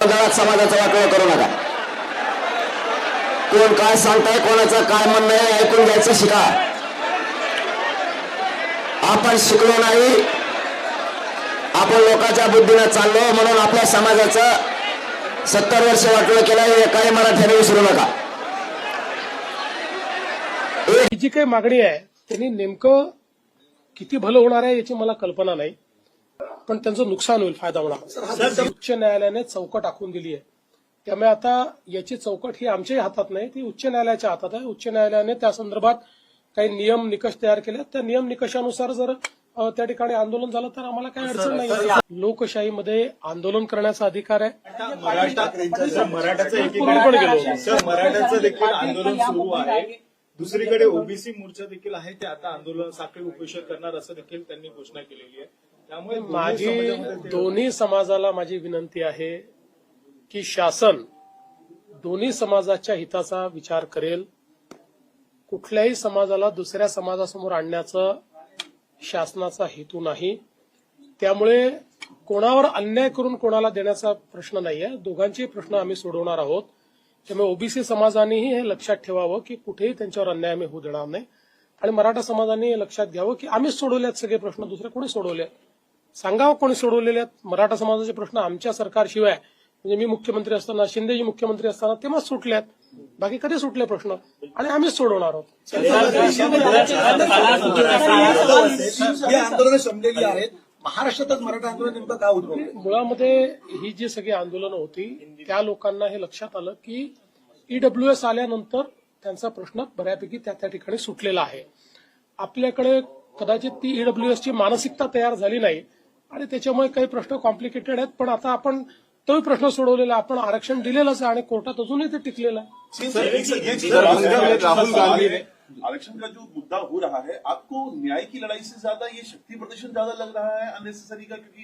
दलात समाजाचा वाटोळं करू नका. कोण काय सांगताय कोणाचं काय म्हणणं आहे ऐकून घ्यायचं शिका. आपण शिकलो नाही. आपण लोकांच्या बुद्धीनं चाललो म्हणून आपल्या समाजाचं सत्तर वर्ष वाटलं केलं हे काही मराठ्याने विसरू नका. जी काही मागणी आहे त्यांनी नेमकं किती भलं होणार आहे याची मला कल्पना नाही. पण त्यांचं नुकसान होईल फायदा होणार. उच्च न्यायालयाने चौकट आखून दिली आहे. त्यामुळे आता याची चौकट ही आमच्याही हातात नाही ती उच्च न्यायालयाच्या हातात आहे. उच्च न्यायालयाने त्या संदर्भात काही नियम निकष तयार केले त्या नियम निकषानुसार जर त्या ठिकाणी आंदोलन झालं तर आम्हाला काही अडचण नाही लोकशाहीमध्ये आंदोलन करण्याचा अधिकार आहे. मराठा सर, मराठाचं पूर्वी एकीकडे पण गेलो. सर मराठाचं देखील आंदोलन सुरू आहे. दुसरीकडे ओबीसी मोर्चा देखील आहे ते आता आंदोलन साखळी उपोषण करणार असं देखील त्यांनी घोषणा केलेली आहे. माझी दोन्ही समाजाला माझी विनंती आहे की शासन दोन्ही समाजाच्या हिताचा विचार करेल. कुठल्याही समाजाला दुसऱ्या समाजासमोर आणण्याचा शासनाचा हेतू नाही. त्यामुळे कोणावर अन्याय करून कोणाला देण्याचा प्रश्न नाही आहे दोघांचे प्रश्न आम्ही सोडवणार आहोत. त्यामुळे ओबीसी समाजानेही हे लक्षात ठेवावं की कुठेही त्यांच्यावर अन्याय आम्ही होऊ देणार नाही. आणि मराठा समाजाने हे लक्षात घ्यावं की आम्हीच सोडवले सगळे प्रश्न दुसरे कोणी सोडवले सांगावं कोणी सोडवलेले आहेत? मराठा समाजाचे प्रश्न आमच्या सरकारशिवाय म्हणजे मी मुख्यमंत्री असताना शिंदेजी मुख्यमंत्री असताना तेव्हाच सुटले आहेत. बाकी कधी सुटले प्रश्न? आणि आम्हीच सोडवणार आहोत. आंदोलनं संपलेली आहेत. महाराष्ट्रातच मराठा आंदोलन नेमकं का उद्भवलं? मुळामध्ये ही जी सगळी आंदोलनं होती त्या लोकांना हे लक्षात आलं की ईडब्ल्यू एस आल्यानंतर त्यांचा प्रश्न बऱ्यापैकी त्या त्या ठिकाणी सुटलेला आहे. आपल्याकडे कदाचित ती ईडब्ल्यू ची मानसिकता तयार झाली नाही. आणि त्याच्यामुळे काही प्रश्न कॉम्प्लिकेटेड आहेत. पण आता आपण तोही प्रश्न सोडवलेला आपण आरक्षण दिलेलंच आहे आणि कोर्टात अजूनही ते टिकलेलं आहे. आरक्षण का जो मुद्दा हो रहा है आपको न्याय की लड़ाई से ज़्यादा ये शक्ति प्रदर्शन ज़्यादा लग रहा है अननेसेसरी का? क्योंकि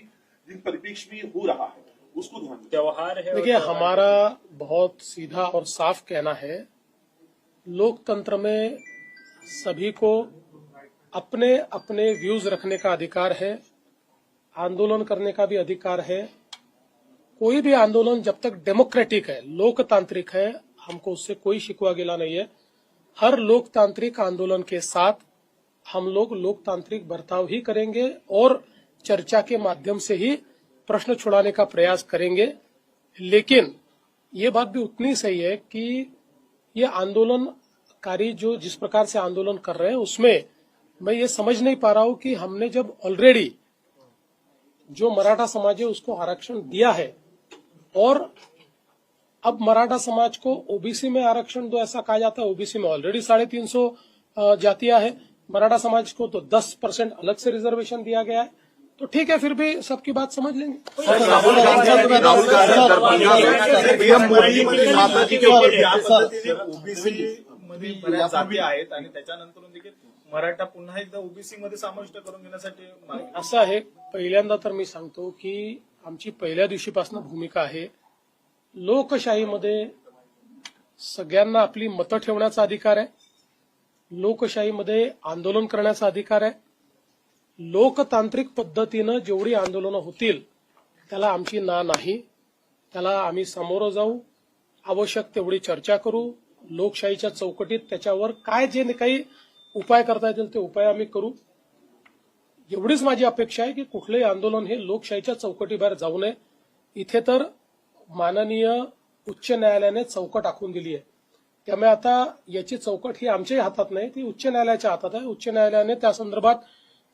जिन परिप्रेक्ष्य में हो रहा है उसको ध्यान त्योहार है देखिए हमारा बहुत सीधा और साफ़ कहना है लोकतंत्र में सभी को अपने अपने व्यूज़ रखने का अधिकार है। आंदोलन करने का भी अधिकार है। कोई भी आंदोलन जब तक डेमोक्रेटिक है, लोकतांत्रिक है, हमको उससे कोई शिकवा गिला नहीं है। हर लोकतांत्रिक आंदोलन के साथ हम लोग लोकतांत्रिक बर्ताव ही करेंगे और चर्चा के माध्यम से ही प्रश्न छुड़ाने का प्रयास करेंगे। लेकिन ये बात भी उतनी सही है कि ये आंदोलनकारी जो जिस प्रकार से आंदोलन कर रहे हैं, उसमें मैं ये समझ नहीं पा रहा हूँ कि हमने जब ऑलरेडी जो मराठा समाज है उसको आरक्षण दिया है। और अब मराठा समाज को ओबीसी में आरक्षण दो ऐसा कहा जाता है। ओबीसी में ऑलरेडी साढ़े तीन सौ जातियां है। मराठा समाज को तो दस परसेंट अलग से रिजर्वेशन दिया गया है। तो ठीक है फिर भी सबकी बात समझ लेंगे। राहुल गांधी पीएम मोदी ओबीसी मध्ये बऱ्याच जाती आहेत आणि त्याच्यानंतर देखील मराठा पुन्हा एकदा ओबीसी मध्ये समाविष्ट करून घेण्यासाठी असं आहे. पहिल्यांदा तर मी सांगतो की आमची पहिल्या दिवशीपासून भूमिका आहे. लोकशाहीमध्ये सगळ्यांना आपली मतं ठेवण्याचा अधिकार आहे. लोकशाहीमध्ये आंदोलन करण्याचा अधिकार आहे. लोकतांत्रिक पद्धतीनं जेवढी आंदोलनं होतील त्याला आमची ना नाही. त्याला आम्ही सामोरं जाऊ. आवश्यक तेवढी चर्चा करू. लोकशाहीच्या चौकटीत त्याच्यावर काय जे काही उपाय करता येतील ते उपाय आम्ही करू. एवढीच माझी अपेक्षा आहे की कुठलंही आंदोलन हे लोकशाहीच्या चौकटीबाहेर जाऊ नये. इथे तर माननीय उच्च न्यायालयाने चौकट आखून दिली आहे. त्यामुळे आता याची चौकट ही आमच्याही हातात नाही ती उच्च न्यायालयाच्या हातात आहे. उच्च न्यायालयाने त्या संदर्भात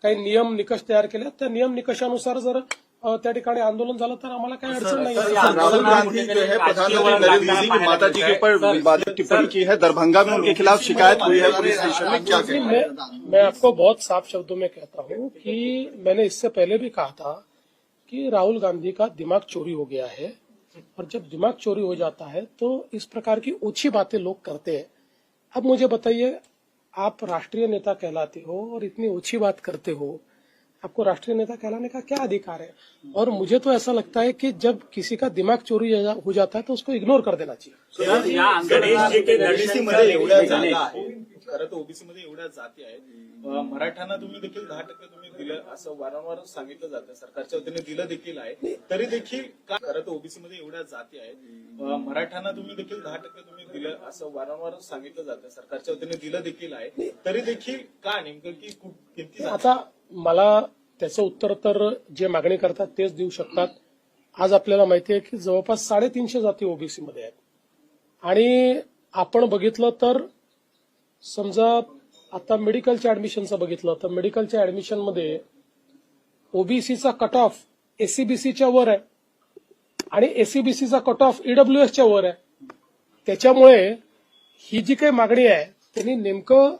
काही नियम निकष तयार केले. आहेत. त्या नियम निकषानुसार जर त्या ठिकाणी आंदोलन झालं तर आम्हाला काही अडचण नाही. राहुल गांधी जो है प्रधानमंत्री नरेंद्र मोदी की माता जी के ऊपर विवादित टिप्पणी की है दरभंगा में उनके खिलाफ शिकायत हुई है पुलिस स्टेशन में क्या मैं मैं आपको बहुत साफ़ शब्दों में कहता हूँ कि मैंने इससे पहले भी कहा था कि राहुल गांधी का दिमाग चोरी हो गया है और जब दिमाग चोरी हो जाता है तो इस प्रकार की ओछी बातें लोग करते हैं। अब मुझे बताइए आप राष्ट्रीय नेता कहलाते हो और इतनी ओछी बात करते हो आपको राष्ट्रीय नेता कहलाने का क्या अधिकार है? और मुझे तो ऐसा लगता है कि जब किसी का दिमाग चोरी हो जाता है तो उसको इग्नोर कर देना चाहिए। खरं तर ओबीसी मध्ये एवढ्या जाती आहेत. मराठ्यांना तुम्ही देखील दहा टक्के तुम्ही दिलं असं वारंवार सांगितलं जातं सरकारच्या वतीने दिलं देखील आहे. तरी देखील का खरं तर ओबीसी मध्ये एवढ्या जाती आहेत. मराठ्यांना तुम्ही देखील दहा टक्के तुम्ही दिलं असं वारंवार सांगितलं जातं सरकारच्या वतीने दिलं देखील आहे. तरी देखील का नेमकं की आता मला त्याचं उत्तर तर जे मागणी करतात तेच देऊ शकतात. आज आपल्याला माहिती आहे की जवळपास साडेतीनशे जाती ओबीसी मध्ये आहेत. आणि आपण बघितलं तर समजा आता मेडिकलच्या ऍडमिशनचं बघितलं तर मेडिकलच्या ऍडमिशनमध्ये ओबीसीचा कट ऑफ एसीबीसीच्या वर आहे. आणि एसीबीसीचा कट ऑफ ईडब्ल्यू एसच्या वर आहे. त्याच्यामुळे ही जी काही मागणी आहे त्यांनी नेमकं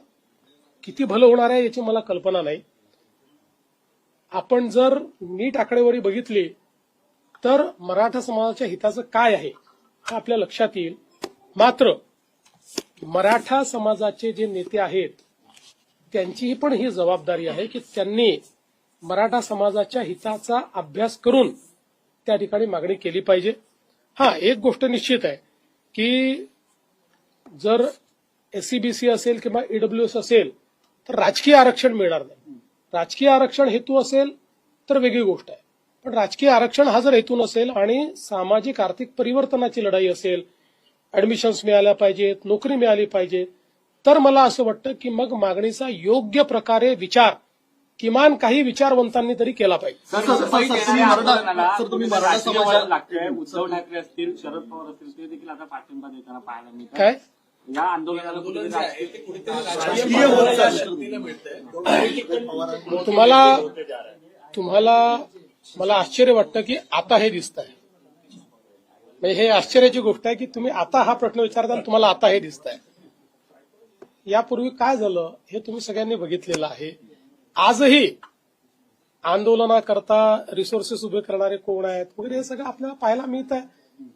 किती भलं होणार आहे याची मला कल्पना नाही. आपण जर नीट आकडेवारी बघितली तर मराठा समाजाच्या हिताचं काय आहे हे आपल्या लक्षात येईल. मात्र मराठा समाजाचे जे नेते आहेत त्यांचीही पण ही जबाबदारी आहे की त्यांनी मराठा समाजाच्या हिताचा अभ्यास करून त्या ठिकाणी मागणी केली पाहिजे. हा एक गोष्ट निश्चित आहे की जर एससीबीसी असेल किंवा ईडब्ल्यूएस असेल तर राजकीय आरक्षण मिळणार नाही. राजकीय आरक्षण हेतू असेल तर वेगळी गोष्ट आहे. पण राजकीय आरक्षण हा जर हेतू नसेल आणि सामाजिक आर्थिक परिवर्तनाची लढाई असेल ऍडमिशन्स मिळाल्या पाहिजेत नोकरी मिळाली पाहिजे तर मला असं वाटतं की मग मागणीचा योग्य प्रकारे विचार किमान काही विचारवंतांनी तरी केला पाहिजे. उद्धव ठाकरे असतील शरद पवार असतील ते देखील आता पाठिंबा देताना पाहायला मिळतात. काय? या आंदोलनाला. तुम्हाला तुम्हाला मला आश्चर्य वाटतं की आता हे दिसत आहे म्हणजे हे आश्चर्याची गोष्ट आहे की तुम्ही आता हा प्रश्न विचारता आणि तुम्हाला आता हे दिसत आहे यापूर्वी काय झालं हे तुम्ही सगळ्यांनी बघितलेलं आहे. आजही आंदोलनाकरता रिसोर्सेस उभे करणारे कोण आहेत? वगैरे हे सगळं आपल्याला पाहायला मिळत आहे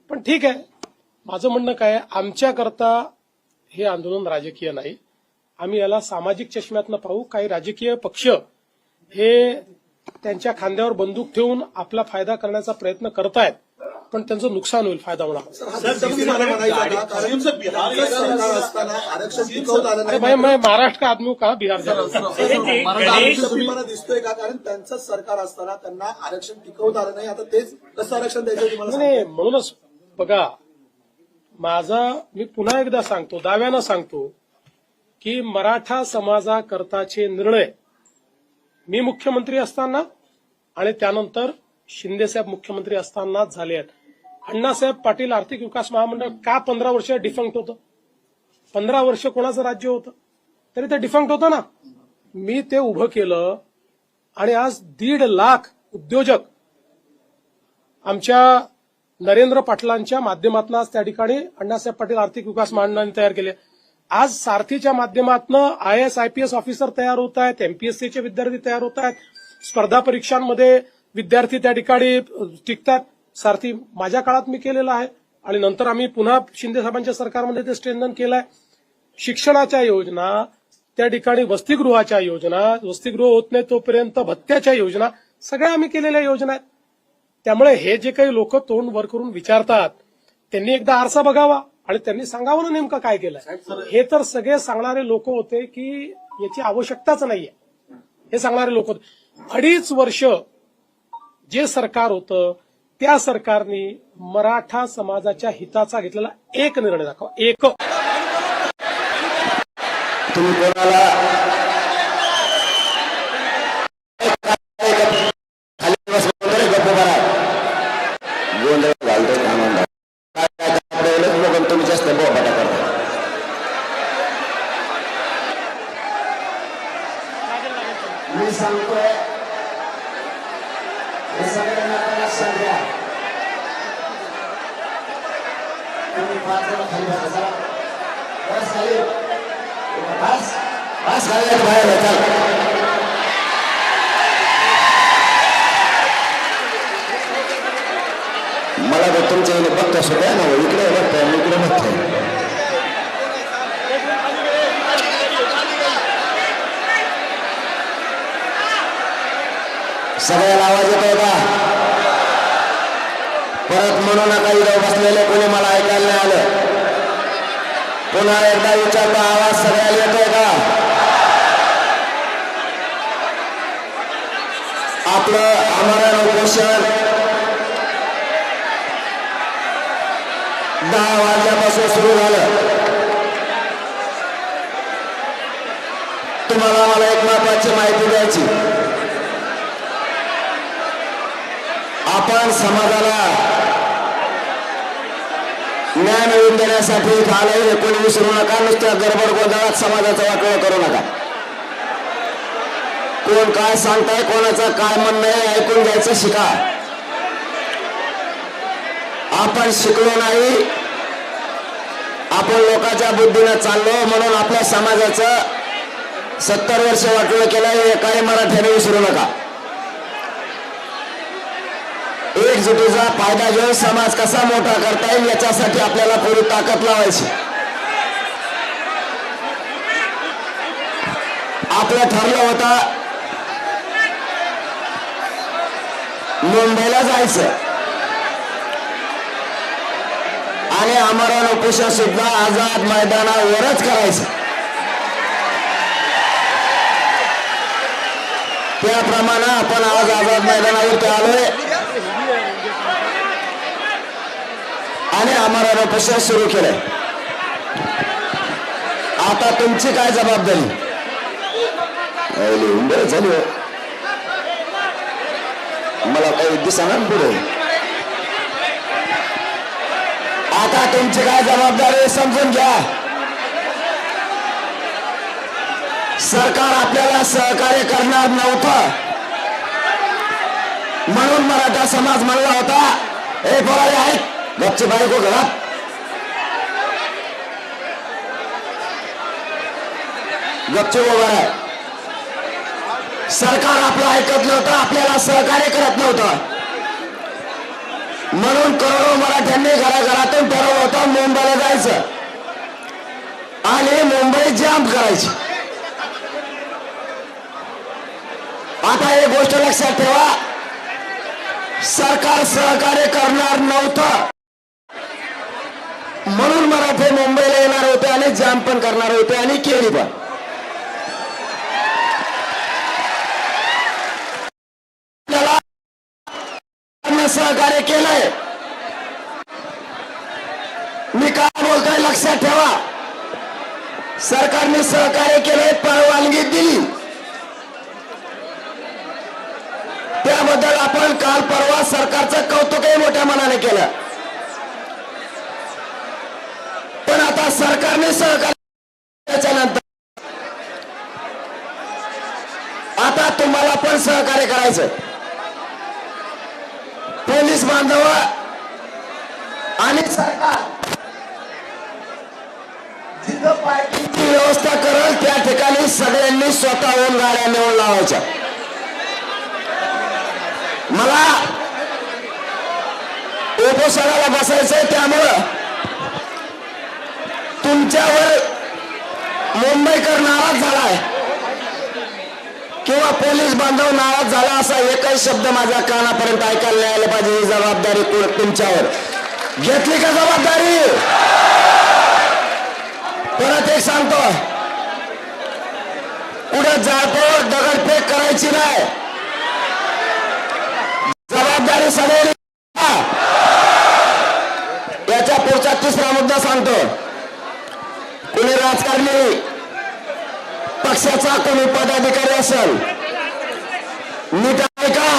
पण ठीक आहे. माझं म्हणणं काय आहे, आमच्याकरता हे आंदोलन राजकीय नाही. आम्ही याला सामाजिक चष्म्यातनं पाहू काही राजकीय पक्ष हे त्यांच्या खांद्यावर बंदूक ठेवून आपला फायदा करण्याचा प्रयत्न करतायत पण त्यांचं नुकसान होईल फायदा होणार. हा महाराष्ट्र का आदमी हूं, कहा बिहार दिसतोय का? कारण त्यांचं सरकार असताना त्यांना आरक्षण टिकवता आलं नाही. आता तेच कसं आरक्षण द्यायचं नाही, म्हणूनच बघा माझा मी पुन्हा एकदा सांगतो दाव्यानं सांगतो की मराठा समाजाकरताचे निर्णय मी मुख्यमंत्री असताना आणि त्यानंतर शिंदेसाहेब मुख्यमंत्री असतानाच झाले आहेत. अण्णासाहेब पाटील आर्थिक विकास महामंडळ का पंधरा वर्ष डिफंक्ट होतं? पंधरा वर्ष कोणाचं राज्य होतं? तरी ते डिफंक्ट होतं ना? मी ते उभं केलं आणि आज दीड लाख उद्योजक आमच्या नरेंद्र पाटलांच्या माध्यमातून आज त्या ठिकाणी अण्णासाहेब पाटील आर्थिक विकास महामंडळाने तयार केले. आज सारथीच्या माध्यमातून I S I P S officer तयार होत आहेत एमपीएससीचे विद्यार्थी तयार होत आहेत. स्पर्धा परीक्षांमध्ये विद्यार्थी त्या ठिकाणी टिकतात. सारथी माझ्या काळात मी केलेला आहे आणि नंतर आम्ही पुन्हा शिंदे साहेबांच्या सरकारमध्ये ते स्ट्रेंथन केलंय. शिक्षणाच्या योजना त्या ठिकाणी वसतिगृहाच्या योजना वसतिगृह होत नाही तोपर्यंत भत्त्याच्या योजना सगळ्या आम्ही केलेल्या योजना आहेत. त्यामुळे हे जे काही लोक तोंड वर करून विचारतात त्यांनी एकदा आरसा बघावा आणि त्यांनी सांगावं ना नेमकं काय केलंय. हे तर सगळे सांगणारे लोक होते की याची आवश्यकताच नाहीये. हे सांगणारे लोक होते. अडीच वर्ष जे सरकार होतं त्या सरकारने मराठा समाजाच्या हिताचा घेतलेला एक निर्णय दाखवा. एक. तुम्ही कोणाला खाली बस वगैरे गप्प करा गोंधळ घालतोय कामांना काय काय काय एवढंच लोक तुम्ही जास्त बोबाटा करता मी सांगतोय हे सगळ्यांना आता सध्या तुम्ही पाच जण खाली बसा जरा. बस खाली बस बस खाली बाहेर आहे, चल मला तुमच्या इथे बघता सुद्धा ना हो. इकडे बघताय इकडे बघताय सगळ्याला आवाज येतोय का? परत म्हणू नका इथं बसलेले कोणी मला ऐकायला नाही आलं. पुन्हा एकदा विचारतो आवाज सगळ्याला येतोय का? आपलं आमरण उपोषण दहा वाजल्यापासून सुरू झालं. तुम्हाला मला एक महत्वाची माहिती द्यायची. आपण समाजाला न्याय मिळवून देण्यासाठी आलंय कोणी विसरू नका नुसत्या गडबड गोंधळात समाजाचा वाटोळं करू नका. कोण काय सांगताय कोणाचं काय म्हणणं आहे ऐकून घ्यायचं शिका. आपण शिकलो नाही. आपण लोकांच्या बुद्धीनं चाललो म्हणून आपल्या समाजाचं सत्तर वर्ष वाटलं केलं हे काही मराठ्याने विसरू नका. एकजुटीचा फायदा घेऊन समाज कसा मोठा करता येईल याच्यासाठी आपल्याला पुरी ताकद लावायची. आपलं ठरलं होतं मुंबईला जायचं. आणि आमरण उपोषण सुद्धा आझाद मैदानावरच करायचं. त्याप्रमाणे आपण आज आझाद मैदानावरती आलोय. आणि आमरण उपोषण सुरू केलंय. आता तुमची काय जबाबदारी? झाली हो. मला काही दिसणार पुढे. आता तुमची काय जबाबदारी समजून घ्या. सरकार आपल्याला सहकार्य करणार नव्हतं. म्हणून मराठा समाज म्हणला होता हे बोलाय आहे गपची बायको घरात गपची उभा आहे सरकार आपलं ऐकत नव्हतं आपल्याला सहकार्य करत नव्हतं. म्हणून करोडो मराठ्यांनी घराघरातून ठरवलं होतं मुंबईला जायचं. आणि मुंबई जाम करायची. आता एक गोष्ट लक्षात ठेवा. सरकार सहकार्य करणार नव्हतं. म्हणून मराठे मुंबईला येणार होते आणि जाम पण करणार होते आणि केली पण. त्याला सहकार्य केलंय. मी काय बोलतोय लक्षात ठेवा. सरकारने सहकार्य केलंय परवानगी दिली. त्याबद्दल आपण काल परवा सरकारचं कौतुकही मोठ्या मनाने केलं. पण आता सरकारने सहकार्य त्याच्यानंतर आता तुम्हाला पण सहकार्य करायचं पोलीस बांधव आणि सरकार. जिथं पार्किंगची व्यवस्था करल त्या ठिकाणी सगळ्यांनी स्वतःहून गाड्या नेऊन लावायच्या. मला उपोषणाला बसायचंय त्यामुळं तुमच्यावर मुंबईकर नाराज झालाय. किंवा पोलीस बांधव नाराज झाला असा एकही शब्द माझ्या कानापर्यंत ऐकायला यायला पाहिजे ही जबाबदारी तुमच्यावर. घेतली का जबाबदारी? परत एक सांगतो. पुढे जाळपोळ दगडफेक करायची नाही जबाबदारी सगळ्यांनी घ्या. याच्या पुढचा तिसरा मुद्दा सांगतो कोणी राजकारणी पक्षाचा कोणी पदाधिकारी असेल नीट ऐका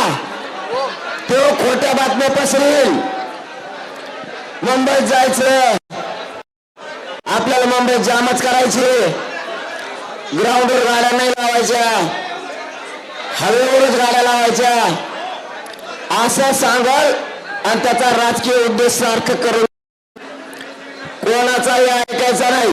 तो खोट्या बातम्या पसरेल मुंबईत जायचं आपल्याला मुंबईत जामच करायची ग्राउंडवर गाड्या नाही लावायच्या हवेवरच गाड्या लावायच्या असं सांगल आणि त्याचा राजकीय उद्देश सारखं करून कोणाचाही ऐकायचा नाही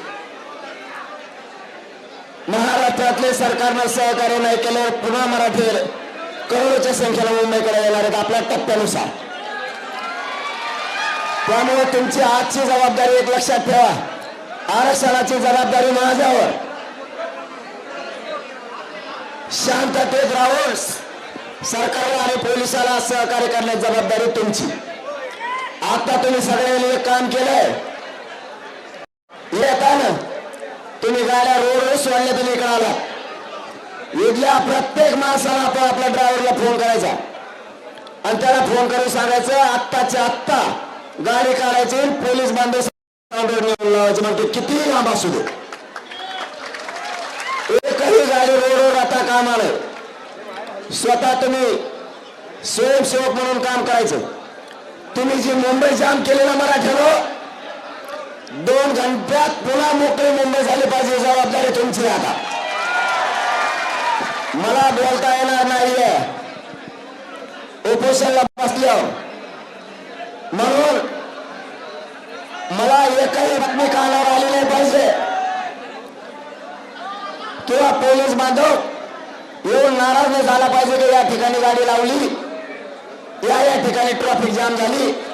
महाराष्ट्रातले सरकारनं सहकार्य नाही केलं पुन्हा मराठी करोडोच्या संख्येला मुंबईकडे येणार आहेत आपल्या टप्प्यानुसार. त्यामुळे तुमची आजची जबाबदारी एक लक्षात ठेवा. आरक्षणाची जबाबदारी माझ्यावर. शांततेत राहून सरकारला आणि पोलिसाला सहकार्य करण्याची जबाबदारी तुमची. आता तुम्ही सगळ्यांनी एक काम केलंय. येताना तुम्ही गाड्या रोडवर सोडल्या तुम्ही इकडे आला. इथल्या प्रत्येक माणसाला आपण आपल्या ड्रायव्हरला फोन करायचा. आणि त्याला फोन करून सांगायचं आत्ताच्या आत्ता गाडी काढायची पोलीस बांधव रोड म्हणतो किती लांब असू दे. एकही गाडी रोडवर आता काम आलं. स्वतः तुम्ही स्वयंसेवक म्हणून काम करायचं. तुम्ही जी मुंबई जाम केले ना मराठ्यानं दोन घंट्यात पुन्हा मोकळी मुंबई झाली पाहिजे जबाबदारी तुमची आता. मला बोलता येणार नाहीये. उपोषणला बसल्यावर म्हणून मला एकही बातमी कानावर आली नाही पाहिजे. किंवा पोलीस बांधव येऊन नाराज नाही झाला पाहिजे की या ठिकाणी गाडी लावली? या या ठिकाणी ट्रॅफिक जाम झाली?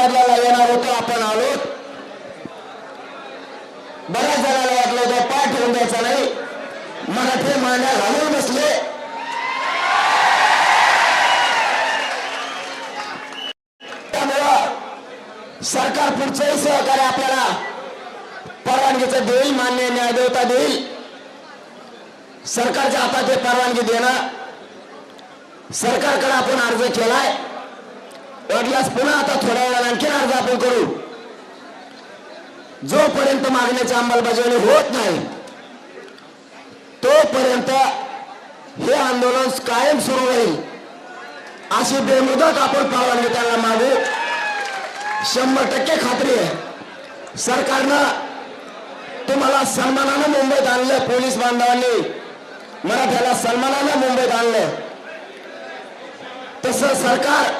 आपण येणार होतो आपण आलो. बऱ्याच जणांना वाटलं होतं पाठ होऊन द्यायचा नाही. मराठी मांड्या घालून बसले. त्यामुळं सरकार पुढचंही सहकार्य आपल्याला परवानगीचं देईल मान्य न्यायदेवता देईल. सरकारच्या हातात हे परवानगी देणं सरकारकडे आपण अर्ज केलाय. वाटल्यास पुन्हा आता थोड्या वेळाने आणखी अर्ज आपण करू. जोपर्यंत मागण्याची अंमलबजावणी होत नाही तोपर्यंत हे आंदोलन कायम सुरू राहील अशी बेमुदत आपण परवानगी त्यांना मागू. शंभर टक्के खात्री आहे. सरकारनं तुम्हाला सन्मानानं मुंबईत आणलं पोलीस बांधवांनी. मराठ्याला सन्मानानं मुंबईत आणलं. तसं सरकार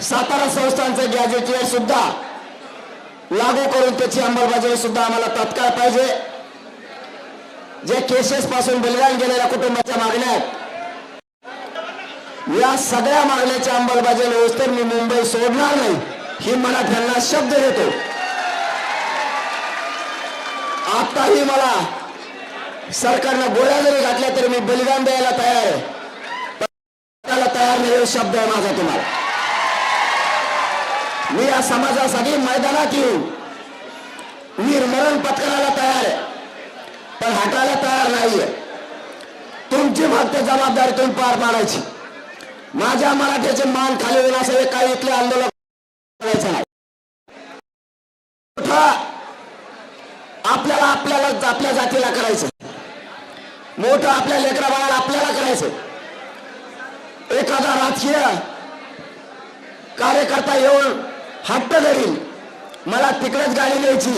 सातारा संस्थांचं गॅजेट सुद्धा लागू करून त्याची अंमलबजावणी सुद्धा आम्हाला तत्काळ पाहिजे. जे केसेस पासून बलिदान गेलेल्या कुटुंबाच्या मागण्या आहेत. या सगळ्या मागण्याच्या अंमलबजावणी होस तर मी मुंबई सोडणार नाही ही मराठ्यांना शब्द देतो. आताही मला सरकारनं गोळ्या जरी घातल्या तरी मी बलिदान द्यायला तयार आहे. त्याला तयार नाही शब्द आहे माझा तुम्हाला. मी या समाजासाठी मैदानात येऊ. निर्मरण पत्करायला तयार आहे. पण हटायला तयार नाहीये. तुमची फक्त जबाबदारी तुम्ही पार पाडायची. माझ्या मराठीचे मान खाली होईल असं काही इथले आंदोलन करायचं नाही. आपल्याला आपल्याला आपल्या जातीला करायचं. मोठं आपल्या लेकरा बाळाला आपल्याला करायचं. एखादा राजकीय कार्यकर्ता येऊन हट्ट धरील मला तिकडेच गाडी द्यायची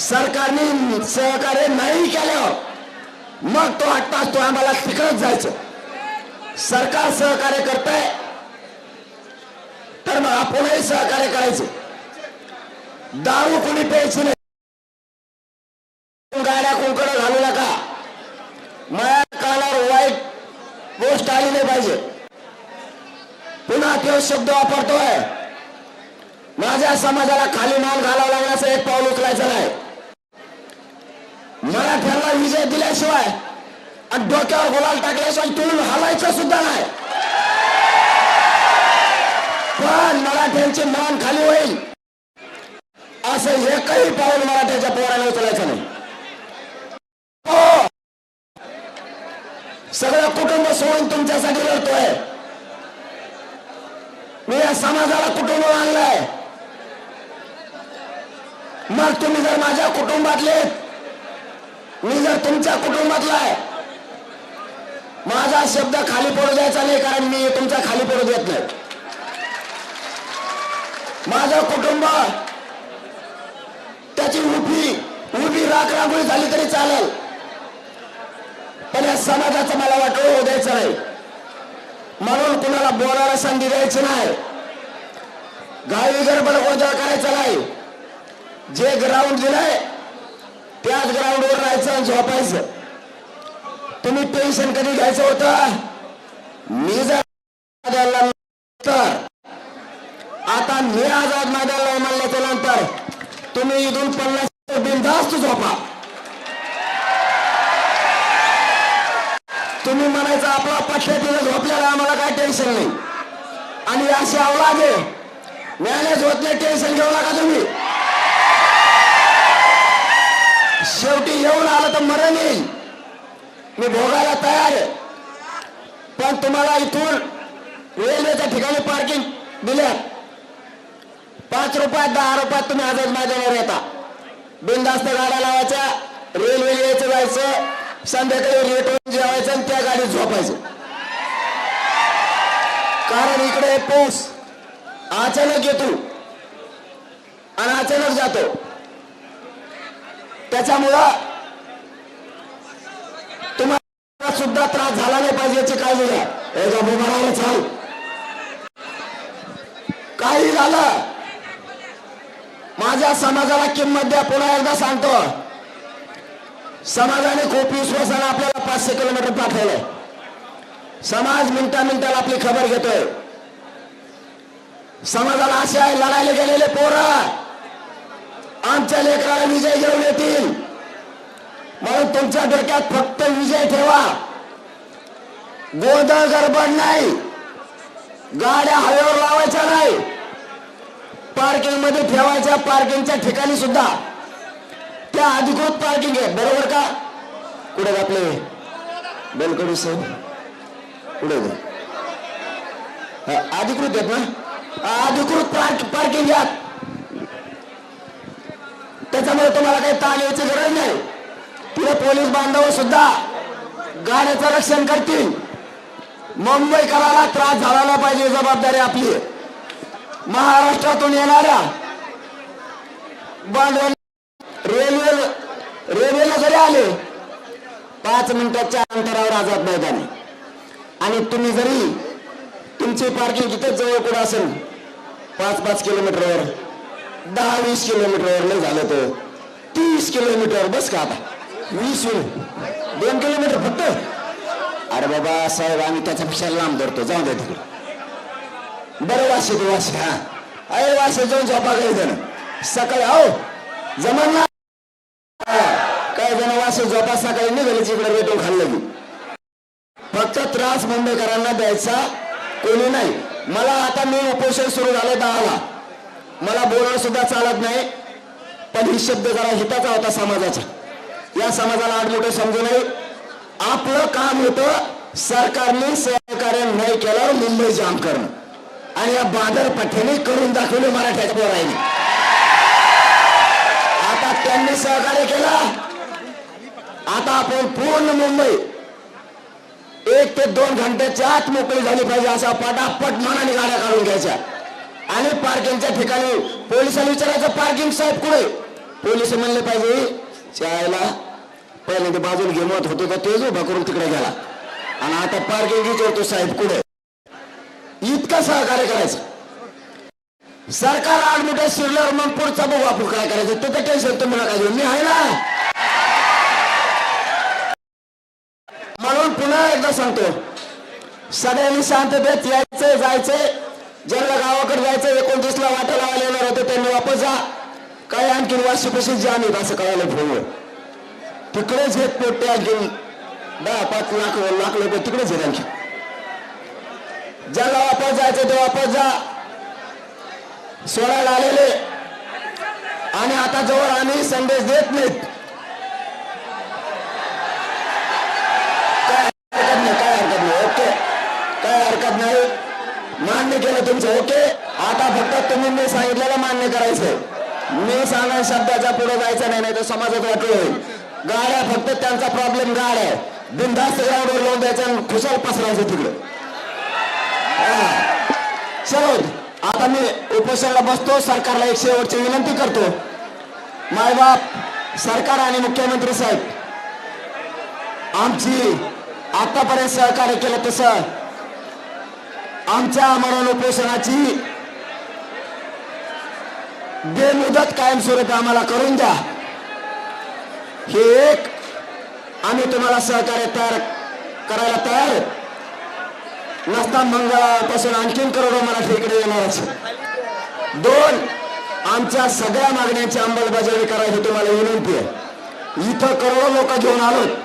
सरकारने सहकार्य नाही केल्यावर मग तो हट्ट असतो आम्हाला तिकडेच जायचं. सरकार सहकार्य करतंय तर मग आपणही सहकार्य करायचं. दारू कोणी प्यायची नाही. गाड्या कोणकडे घालू नका. माझ्या कानावर वाईट गोष्ट आली नाही पाहिजे. पुन्हा तो शब्द वापरतोय. माझ्या समाजाला खाली मान घालावा लागण्याचं एक पाऊल उचलायचं नाही. मराठ्यांना विजय दिल्याशिवाय आणि डोक्यावर गुलाल टाकल्याशिवाय तुम्ही हलायचं सुद्धा नाही. पण मराठ्यांचे मान खाली होईल. असं एकही पाऊल मराठ्याच्या पोराने उचलायचं नाही. हो. सगळं कुटुंब सोडून तुमच्यासाठी लढतोय. मी या समाजाला कुटुंब आणलंय मग तुम्ही जर माझ्या कुटुंबातले मी जर तुमच्या कुटुंबातला आहे माझा शब्द खाली पडू द्यायचा नाही कारण मी तुमचा खाली पडू देत नाही. माझं कुटुंब त्याची उभी उभी राख रांगोळी झाली तरी चालेल. पण या समाजाचं मला वाटलं होऊ द्यायचं नाही. म्हणून कुणाला बोलायला संधी द्यायची नाही. गावी गडबड गोंधळ करायचा नाही. जे ग्राउंड दिलंय त्याच ग्राउंडवर राहायचं आणि झोपायचं. तुम्ही पेन्शन कधी घ्यायचं होतं? मी जर तर आता मी आजाद मैदानला म्हणल्याच्या नंतर तुम्ही इथून पन्नास बिनधास्त झोपा. तुम्ही म्हणायचं आपला पद्धतीने झोपल्याला आम्हाला काय टेन्शन नाही. आणि अशी अवलाद आहे मॅनेज होत नाही टेन्शन घेऊ नका तुम्ही. शेवटी येऊन आलं तर मरण येईल. मी भोगायला तयार आहे. पण तुम्हाला इथून रेल्वेच्या ठिकाणी पार्किंग दिल्या. पाच रुपयात दहा रुपयात तुम्ही आझाद मैदानावर येता. बिनधास्त गाड्या लावायच्या रेल्वे यायचं जायचं संध्याकाळी रेटवून जेवायचं आणि त्या गाडीत झोपायचं. कारण इकडे पाऊस अचानक येतो आणि अचानक जातो. त्याच्यामुळं तुम्हाला सुद्धा त्रास झाला नाही पाहिजे याची काळजी घ्या. चाल. काही झालं. माझ्या समाजाला किंमत द्या पुन्हा एकदा सांगतो. समाजाने खूप विश्वासाने आपल्याला पाचशे किलोमीटर पाठवलंय. समाज मिनिटा मिनिटाला आपली खबर घेतोय. समाजाला असे आहे लढायला गेलेले पोरं आमच्या लेकराला विजय घेऊन येतील. म्हणून तुमच्या डोक्यात फक्त विजय ठेवा. गोंधळ गडबड नाही. गाड्या हवेवर लावायच्या नाही. पार्किंगमध्ये ठेवायच्या पार्किंगच्या ठिकाणी सुद्धा. त्या अधिकृत पार्किंग आहे. बरोबर का? कुठे आपले? बेलकडू सर. कुठे अधिकृत आहेत ना? अधिकृत पार्क पार्किंग घ्या. त्याच्यामुळे तुम्हाला काही ताण यायची गरज नाही. तिथे पोलीस बांधव सुद्धा गाड्याचं रक्षण करतील. मुंबईकराला त्रास झाला पाहिजे जबाबदारी आपली. महाराष्ट्रातून येणाऱ्या रेल्वे रेल्वेला जरी आले पाच मिनिटाच्या अंतरावर आझाद मैदान. आणि तुम्ही जरी तुमची पार्किंग तिथेच जवळ कुठं असेल पाच पाच किलोमीटरवर दहा वीस किलोमीटरवर झालं तर तीस किलोमीटर बस का आता? वीस दोन किलोमीटर फक्त? अरे बाबा साहेब आम्ही त्याच्यापेक्षा लांब धरतो. जाऊ दे तिकडे. बरं वाशी तू वाशी. हा. अरे वाशी जाऊन झोपा काही जण सकाळी आहो जमाना ना. काही जण वाशी झोपा सकाळी निघाली तिकडे वेटून खाल्लं मी फक्त त्रास मुंबईकरांना द्यायचा कोणी नाही. मला आता मी उपोषण सुरू झालं दहाला. मला बोलणं सुद्धा चालत नाही पण ही शब्द जरा हिताचा होता समाजाचा. या समाजाला आडमोठं समजू नये. आपलं काम होतं सरकारने सहकार्य नाही केल्यावर मुंबई जाम करणं. आणि या बादर पठ्याने करून दाखवले मराठ्याच्या पोरांनी आता त्यांनी सहकार्य केलं. आता आपण पूर्ण मुंबई एक ते दोन घंट्याच्या आत मोकळी झाली पाहिजे असा पटापट मनाने गाड्या काढून घ्यायच्या. आणि पार्किंगच्या ठिकाणी पोलिसांनी विचारायचं पार्किंग साहेब कुठे? पोलीस म्हणले पाहिजे चायला पहिले ते बाजूला घेमत होतो तर तेच उभा करून तिकडे गेला. आणि आता पार्किंग विचारतो साहेब कुठे? इतकं सहकार्य करायचं. सरकार आडमुठ्या शिरल्यावर मग पुढचा बघू आपण काय करायचं. ते तर टेन्शन तुम्ही नका घेऊ. मी आहे ना. म्हणून पुन्हा एकदा सांगतो सगळ्यांनी शांततेत यायचंय जायचंय ज्यांना गावाकडे जायचं एकोणतीसला वाटा लावायला येणार होते त्यांनी वापस जा. काय आणखीन वाशी जे आम्ही असं कळायला फोनवर तिकडेच हे पोट्टे आणखीन दहा पाच लाख लाख लोक तिकडेच आहेत आणखी ज्याला वापस जायचं ते वापस जा. सोडायला आलेले. आणि आता जवळ आम्ही संदेश देत नाहीत काय हरकत नाही काय हरकत नाही मान्य केलं तुमचं ओके? आता फक्त तुम्ही मी सांगितलेलं मान्य करायचं. मी सांगा शब्दाच्या पुढे जायचं नाही नाही तर समाजात वाटलं होईल. गाड्या फक्त त्यांचा प्रॉब्लेम गाड आहे. बिनधास्त ग्राउंडवर लावून द्यायचं खुशाल पसरायचं तिकडे. सर आता मी उपोषणाला बसतो सरकारला एक शेवटची विनंती करतो. मायबाप सरकार आणि मुख्यमंत्री साहेब आमची आतापर्यंत सहकार्य केलं तसं आमच्या मरण उपोषणाची बेमुदत कायमस्वरूपी आम्हाला करून द्या. हे एक आम्ही तुम्हाला सहकार्य तयार करायला तयार नसता मंगळापासून आणखीन करोडो मराठी इकडे येणारच दोन आमच्या सगळ्या मागण्यांची अंमलबजावणी करायची तुम्हाला विनंती आहे. इथं करोडो लोक घेऊन आलोत.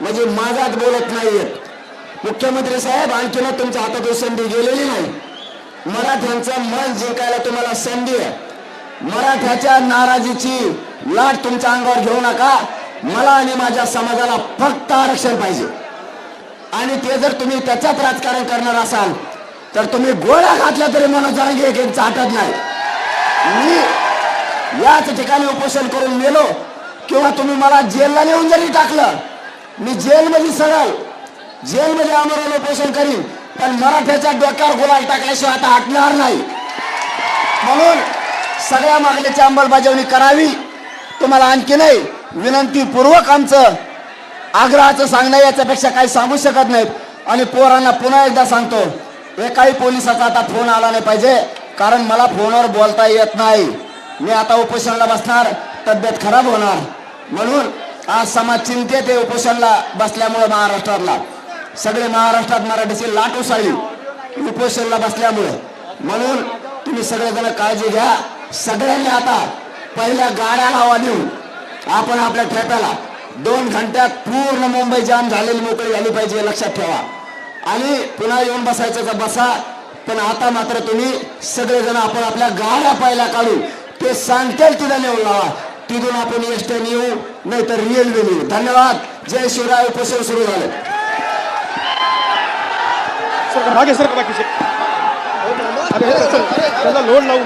म्हणजे माझ्यात बोलत नाहीयेत. मुख्यमंत्री साहेब आणखीन तुमच्या हातातून संधी गेलेली नाही. मराठ्यांचं मन जिंकायला तुम्हाला संधी आहे. मराठ्याच्या नाराजीची लाट तुमच्या अंगावर घेऊ नका. मला आणि माझ्या समाजाला फक्त आरक्षण पाहिजे. आणि ते जर तुम्ही त्याच्यात राजकारण करणार असाल तर तुम्ही गोळ्या घातल्या तरी मनोज जरांगे एक एक चाटत नाही. मी याच ठिकाणी उपोषण करून गेलो किंवा तुम्ही मला जेलला नेऊन जरी टाकलं मी जेलमध्ये सगळ जेलमध्ये आमरण उपोषण करीन पण मराठ्याच्या डोक्यावर गुलाल टाकल्याशिवाय आता हटणार नाही. म्हणून सगळ्या मागणीची अंमलबजावणी करावी. तुम्हाला आणखी नाही विनंतीपूर्वक आमचं आग्रहाचं सांगणं याच्यापेक्षा काही सांगू शकत नाहीत. आणि पोरांना पुन्हा एकदा सांगतो एकाही पोलिसाचा आता फोन आला नाही पाहिजे कारण मला फोनवर बोलता येत नाही. मी आता उपोषणाला बसणार तब्येत खराब होणार. म्हणून आज समाज चिंतेत उपोषणला उपोषणाला बसल्यामुळे महाराष्ट्राला सगळे महाराष्ट्रात मराठीची लाट उसळली उपोषणला बसल्यामुळे. म्हणून तुम्ही सगळेजण काळजी घ्या. सगळ्यांनी आता पहिल्या गाड्या लावा देऊन आपण आपल्या ठेप्याला दोन घंट्यात पूर्ण मुंबई जाम झालेली मोकळी झाली पाहिजे हे लक्षात ठेवा. आणि पुन्हा येऊन बसायचं तर बसा. पण आता मात्र तुम्ही सगळेजण आपण आपल्या गाड्या पहिल्या काढू. ते सांगतील तिथं नेऊन लावा. तिथून आपण एसट्याने येऊ नाहीतर रेल्वे येऊ धन्यवाद. जय शिवराय उपोषण सुरू झालं. मागे सर बाकीचे लोड लावून